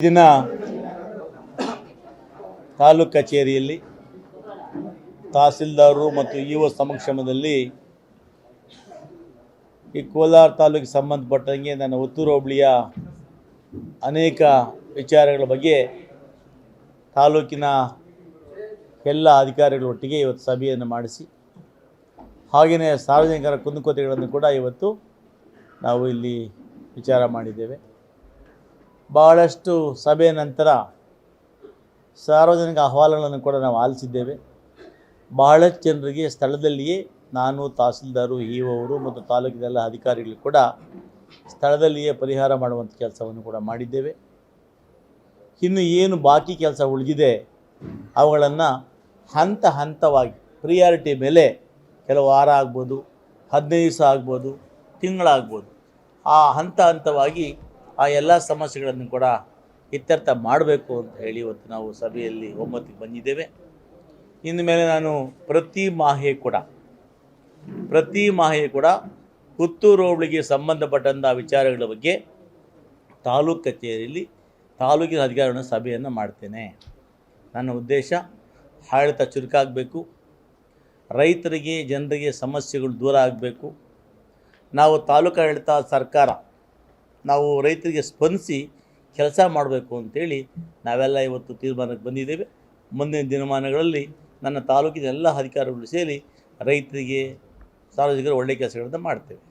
ದಿನ ತಾಲೂಕು ಕಚೇರಿಯಲ್ಲಿ ತಹಸೀಲ್ದಾರರು ಮತ್ತು ಇ ಒ ಸಮಕ್ಷಮದಲ್ಲಿ ಈ ಕೋಲಾರ ತಾಲೂಕಿಗೆ ಸಂಬಂಧಪಟ್ಟಂಗೆ ನನ್ನ ಒತ್ತೂರು ಹೋಬಳಿಯ ಅನೇಕ ವಿಚಾರಗಳ ಬಗ್ಗೆ ತಾಲೂಕಿನ ಎಲ್ಲ ಅಧಿಕಾರಿಗಳೊಟ್ಟಿಗೆ ಇವತ್ತು ಸಭೆಯನ್ನು ಮಾಡಿಸಿ, ಹಾಗೆಯೇ ಸಾರ್ವಜನಿಕರ ಕುಂದುಕೊತೆಗಳನ್ನು ಕೂಡ ಇವತ್ತು ನಾವು ಇಲ್ಲಿ ವಿಚಾರ ಮಾಡಿದ್ದೇವೆ. ಬಹಳಷ್ಟು ಸಭೆ ನಂತರ ಸಾರ್ವಜನಿಕ ಅಹವಾಲುಗಳನ್ನು ಕೂಡ ನಾವು ಆಲಿಸಿದ್ದೇವೆ. ಬಹಳಷ್ಟು ಜನರಿಗೆ ಸ್ಥಳದಲ್ಲಿಯೇ ನಾನು ತಹಸೀಲ್ದಾರು ಇ ಮತ್ತು ತಾಲೂಕಿನೆಲ್ಲ ಅಧಿಕಾರಿಗಳು ಕೂಡ ಸ್ಥಳದಲ್ಲಿಯೇ ಪರಿಹಾರ ಮಾಡುವಂಥ ಕೆಲಸವನ್ನು ಕೂಡ ಮಾಡಿದ್ದೇವೆ. ಇನ್ನು ಏನು ಬಾಕಿ ಕೆಲಸ ಉಳಿದಿದೆ ಅವುಗಳನ್ನು ಹಂತ ಹಂತವಾಗಿ ಪ್ರಿಯಾರಿಟಿ ಮೇಲೆ ಕೆಲವು ವಾರ ಆಗ್ಬೋದು, ಹದಿನೈದು ದಿವಸ ಆಗ್ಬೋದು, ತಿಂಗಳಾಗ್ಬೋದು, ಆ ಹಂತ ಹಂತವಾಗಿ ಆ ಎಲ್ಲ ಸಮಸ್ಯೆಗಳನ್ನು ಕೂಡ ಇತ್ಯರ್ಥ ಮಾಡಬೇಕು ಅಂತ ಹೇಳಿ ಇವತ್ತು ನಾವು ಸಭೆಯಲ್ಲಿ ಒಮ್ಮತಿಗೆ ಬಂದಿದ್ದೇವೆ. ಇನ್ನು ಮೇಲೆ ನಾನು ಪ್ರತಿ ಮಾಹೆ ಕೂಡ, ಪ್ರತಿ ಮಾಹೆ ಕೂಡ ಪುತ್ತೂರು ಹೋಬಳಿಗೆ ಸಂಬಂಧಪಟ್ಟಂಥ ವಿಚಾರಗಳ ಬಗ್ಗೆ ತಾಲೂಕು ಕಚೇರಿಯಲ್ಲಿ ತಾಲೂಕಿನ ಅಧಿಕಾರಿಗಳ ಸಭೆಯನ್ನು ಮಾಡ್ತೇನೆ. ನನ್ನ ಉದ್ದೇಶ ಆಡಳಿತ ಚುರುಕಾಗಬೇಕು, ರೈತರಿಗೆ, ಜನರಿಗೆ ಸಮಸ್ಯೆಗಳು ದೂರ ಆಗಬೇಕು. ನಾವು ತಾಲೂಕು ಆಡಳಿತ ಸರ್ಕಾರ ನಾವು ರೈತರಿಗೆ ಸ್ಪಂದಿಸಿ ಕೆಲಸ ಮಾಡಬೇಕು ಅಂತೇಳಿ ನಾವೆಲ್ಲ ಇವತ್ತು ತೀರ್ಮಾನಕ್ಕೆ ಬಂದಿದ್ದೇವೆ. ಮುಂದಿನ ದಿನಮಾನಗಳಲ್ಲಿ ನನ್ನ ತಾಲೂಕಿನ ಎಲ್ಲ ಅಧಿಕಾರಿಗಳು ಸೇರಿ ರೈತರಿಗೆ ಸಾರ್ವಜನಿಕರು ಒಳ್ಳೆಯ ಕೆಲಸಗಳನ್ನು ಮಾಡ್ತೇವೆ.